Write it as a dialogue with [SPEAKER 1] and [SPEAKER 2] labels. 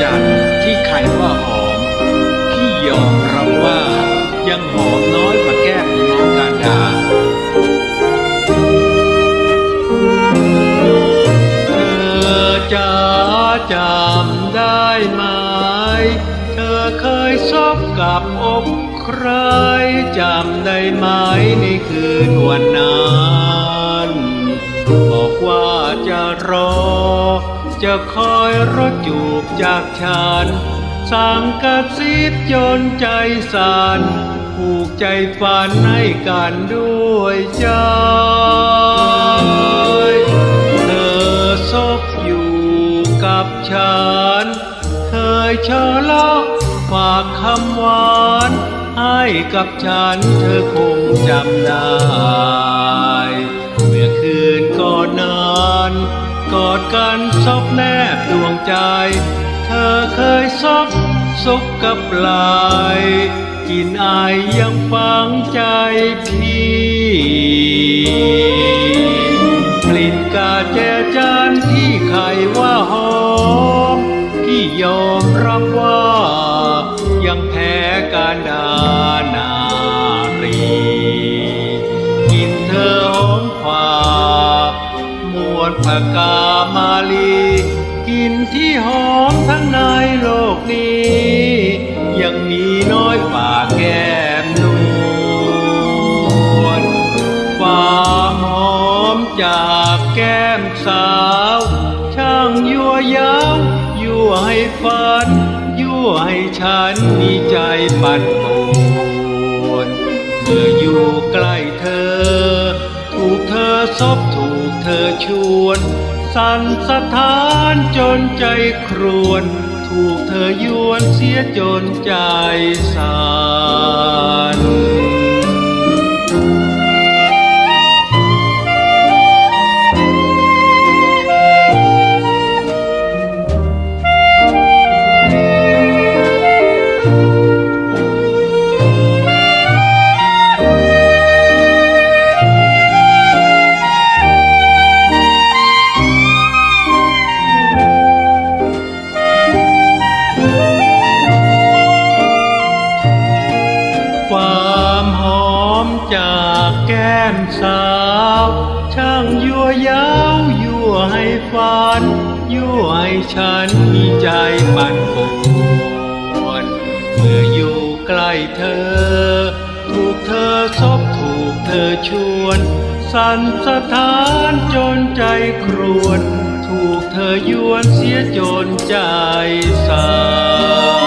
[SPEAKER 1] จันทร์ที่ใครว่าหอมพี่ยอมรับว่ายังหอมน้อยกว่าแก้มน้องการดาเธอจะจำได้ไหม เธอเคยซบอกอกใครจำได้ไหมในคืนวันนั้น รอ จะคอยรถจูบจากฉันสั่งกระซิบจนใจสันผูกใจฝันให้กันด้วยใจเธอซบอยู่กับฉันเคยเชอเลาะฝากคำหวาน ให้กับฉันเธอคงจำได้ กันซบแนบดวงใจ เธอเคยซบสุขกับลายกินอายยังฝังใจพี่กลิ่นกาแจจานที่ใครว่าหอมพี่ยอมรับว่า ยังแพ้การดานารีกินเธอหอมกว่ามวลผกามา ที่หอมทั้งในโลกนี้ ยังมีน้อยกว่าแก้มนวลความหอมจากแก้มสาว ช่างยั่วยาวยั่วให้ฝัน ยั่วให้ฉันมีใจปั่นป่วนเมื่ออยู่ใกล้เธอ ถูกเธอซบถูกเธอชวน สั่นสะท้านจนใจครวน ถูกเธอยวนเสียจนใจสั่น แก้มสาว ช่างยั่วยาวยั่วให้ฝัน ยั่วให้ฉันมีใจปั่นป่วนเมื่ออยู่ใกล้เธอ ถูกเธอซบถูกเธอชวน สั่นสะท้านจนใจครวน ถูกเธอยวนเสียจนใจสั่